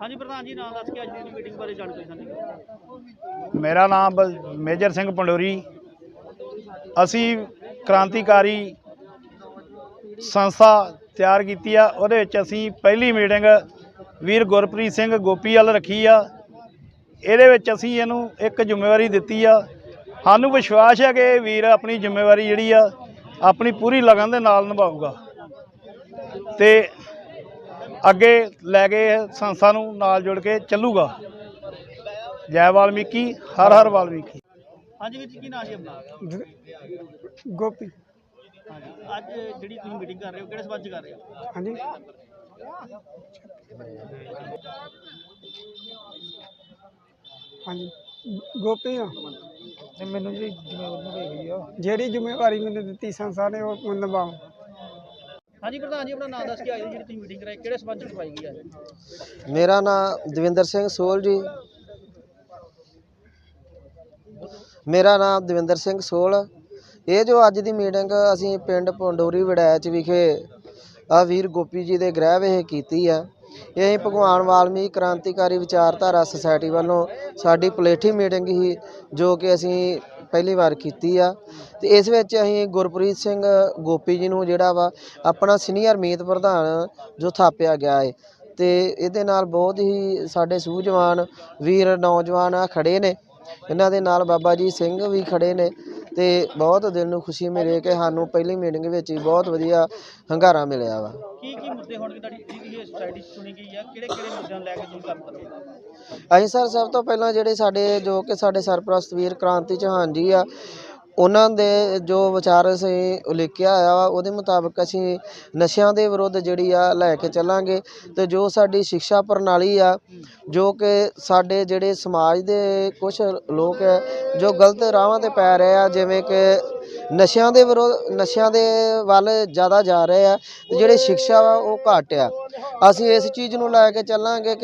ਹਾਂਜੀ, ਪ੍ਰਧਾਨ ਜੀ ਨਾਮ ਦੱਸ ਕੇ ਅੱਜ ਦੀ ਮੀਟਿੰਗ ਬਾਰੇ ਜਾਣਕਾਰੀ ਸਾਂਝੀ ਮੇਰਾ ਨਾਮ ਮੇਜਰ ਸਿੰਘ ਪੰਡੋਰੀ। ਅਸੀਂ ਕ੍ਰਾਂਤੀਕਾਰੀ ਸੰਸਥਾ ਤਿਆਰ ਕੀਤੀ ਆ। ਉਹਦੇ ਵਿੱਚ ਅਸੀਂ ਪਹਿਲੀ ਮੀਟਿੰਗ ਵੀਰ ਗੁਰਪ੍ਰੀਤ ਸਿੰਘ ਗੋਪੀ ਵੱਲ ਰੱਖੀ ਆ। ਇਹਦੇ ਵਿੱਚ ਅਸੀਂ ਇਹਨੂੰ ਇੱਕ ਜ਼ਿੰਮੇਵਾਰੀ ਦਿੱਤੀ ਆ। ਸਾਨੂੰ ਵਿਸ਼ਵਾਸ ਹੈ ਕਿ ਵੀਰ ਆਪਣੀ ਜ਼ਿੰਮੇਵਾਰੀ ਜਿਹੜੀ ਆ, ਆਪਣੀ ਪੂਰੀ ਲਗਨ ਦੇ ਨਾਲ ਨਿਭਾਊਗਾ। ਤੇ ਅੱਗੇ ਲੈ ਕੇ ਸੰਸਥਾ ਨੂੰ ਨਾਲ ਜੁੜ ਕੇ ਚੱਲੂਗਾ। ਜੈ ਵਾਲਮੀਕੀ ਹਰ ਹਰ ਵਾਲਮੀਕੀ। ਹਾਂਜੀ ਵੀਰ ਜੀ ਕੀ ਨਾਮ ਜੀ ਆਪਣਾ? ਗੋਪੀ। ਹਾਂਜੀ ਅੱਜ ਜਿਹੜੀ ਤੁਸੀਂ ਮੀਟਿੰਗ ਕਰ ਰਹੇ ਹੋ ਕਿਹੜੇ ਸਬੰਧ ਚ ਕਰ ਰਹੇ ਹੋ? ਹਾਂਜੀ। ਹਾਂਜੀ ਗੋਪੀ ਆ। ਮੈਨੂੰ ਜੀ ਜ਼ਿੰਮੇਵਾਰੀ ਦੇ ਗਈ ਆ। ਜਿਹੜੀ ਜ਼ਿੰਮੇਵਾਰੀ ਮੈਨੂੰ ਦਿੱਤੀ ਸੰਸਥਾ ਨੇ ਉਹ ਮੈਂ ਨਿਭਾਉਂ ਹਾਂਜੀ, ਪ੍ਰਧਾਨ ਜੀ, ਆਪਣਾ ਨਾਮ ਦੱਸ ਕੇ ਅੱਜ ਜਿਹੜੀ ਤੁਸੀਂ ਮੀਟਿੰਗ ਕਰਾਈ, ਕਿਹੜੇ ਸਬੰਧ ਚ ਕਰਵਾਈ ਗਈ ਹੈ ਮੇਰਾ ਨਾਮ ਦਵਿੰਦਰ ਸਿੰਘ ਸੋਲ ਜੀ। ਮੇਰਾ ਨਾਮ ਦਵਿੰਦਰ ਸਿੰਘ ਸੋਲ। ਇਹ ਜੋ ਅੱਜ ਦੀ ਮੀਟਿੰਗ ਅਸੀਂ ਪਿੰਡ ਪੰਡੋਰੀ ਵੜੈਚ ਵਿਖੇ ਆ ਵੀਰ ਗੋਪੀ ਜੀ ਦੇ ਗ੍ਰਹਿ ਵਿਖੇ ਕੀਤੀ ਆ। ਇਹ ਭਗਵਾਨ ਵਾਲਮੀਕ ਕ੍ਰਾਂਤੀਕਾਰੀ ਵਿਚਾਰਧਾਰਾ ਸੁਸਾਇਟੀ ਵੱਲੋਂ ਸਾਡੀ ਪਲੇਠੀ ਮੀਟਿੰਗ ਹੀ ਜੋ ਕਿ ਅਸੀਂ ਪਹਿਲੀ ਵਾਰ ਕੀਤੀ ਆ। ਤੇ ਇਸ ਵਿੱਚ ਅਸੀਂ ਗੁਰਪ੍ਰੀਤ ਸਿੰਘ ਗੋਪੀ ਜੀ ਨੂੰ ਜਿਹੜਾ ਵਾ, ਆਪਣਾ ਸੀਨੀਅਰ ਮੀਤ ਪ੍ਰਧਾਨ ਜੋ ਥਾਪਿਆ ਗਿਆ ਹੈ ਤੇ ਇਹਦੇ ਨਾਲ ਬਹੁਤ ਹੀ ਸਾਡੇ ਸੂਝਵਾਨ ਵੀਰ ਨੌਜਵਾਨ ਆ ਖੜੇ ਨੇ। ਇਹਨਾਂ ਦੇ ਨਾਲ ਬਾਬਾ ਜੀ ਸਿੰਘ ਵੀ ਖੜੇ ਨੇ। ਤੇ ਬਹੁਤ ਦਿਲ ਨੂੰ ਖੁਸ਼ੀ ਮਿਲੀ ਕਿ ਸਾਨੂੰ ਪਹਿਲੀ ਮੀਟਿੰਗ ਵਿੱਚ ਹੀ ਬਹੁਤ ਵਧੀਆ ਹੰਗਾਰਾ ਮਿਲਿਆ ਵਾ। ਕੀ ਕੀ ਮੁੱਦੇ ਹੋਣਗੇ ਤੁਹਾਡੀ ਜਿਹੜੀ ਇਹ ਸੋਸਾਇਟੀ ਚ ਚੁਣੀ ਗਈ ਹੈ ਕਿਹੜੇ ਕਿਹੜੇ ਮੁੱਦਿਆਂ ਨੂੰ ਲੈ ਕੇ ਤੁਸੀਂ ਕੰਮ ਕਰੋਗੇ ਅਸੀਂ ਸਰ ਸਭ ਤੋਂ ਪਹਿਲਾਂ ਜਿਹੜੇ ਸਾਡੇ ਜੋ ਕਿ ਸਾਡੇ ਸਰਪ੍ਰਸਤ ਵੀਰ ਕ੍ਰਾਂਤੀ ਚੌਹਾਨ ਜੀ ਆ ਉਹਨਾਂ ਦੇ ਜੋ ਵਿਚਾਰ ਅਸੀਂ ਉਲੀਕਿਆ ਹੋਇਆ ਵਾ, ਉਹਦੇ ਮੁਤਾਬਕ ਅਸੀਂ ਨਸ਼ਿਆਂ ਦੇ ਵਿਰੁੱਧ ਜਿਹੜੀ ਆ ਲੈ ਕੇ ਚੱਲਾਂਗੇ ਅਤੇ ਜੋ ਸਾਡੀ ਸ਼ਿਕਸ਼ਾ ਪ੍ਰਣਾਲੀ ਆ, ਜੋ ਕਿ ਸਾਡੇ ਜਿਹੜੇ ਸਮਾਜ ਦੇ ਕੁਛ ਲੋਕ ਹੈ ਜੋ ਗਲਤ ਰਾਹਾਂ ਤੇ ਪੈ ਰਹੇ ਆ, ਜਿਵੇਂ ਕਿ ਨਸ਼ਿਆਂ ਦੇ ਵਿਰੁੱਧ, ਨਸ਼ਿਆਂ ਦੇ ਵੱਲ ਜ਼ਿਆਦਾ ਜਾ ਰਹੇ ਆ ਅਤੇ ਜਿਹੜੇ ਸ਼ਿਕਸ਼ਾ ਵਾ ਉਹ ਘੱਟ ਆ। ਅਸੀਂ ਇਸ ਚੀਜ਼ ਨੂੰ ਲੈ ਕੇ ਚੱਲਾਂਗੇ ਕਿ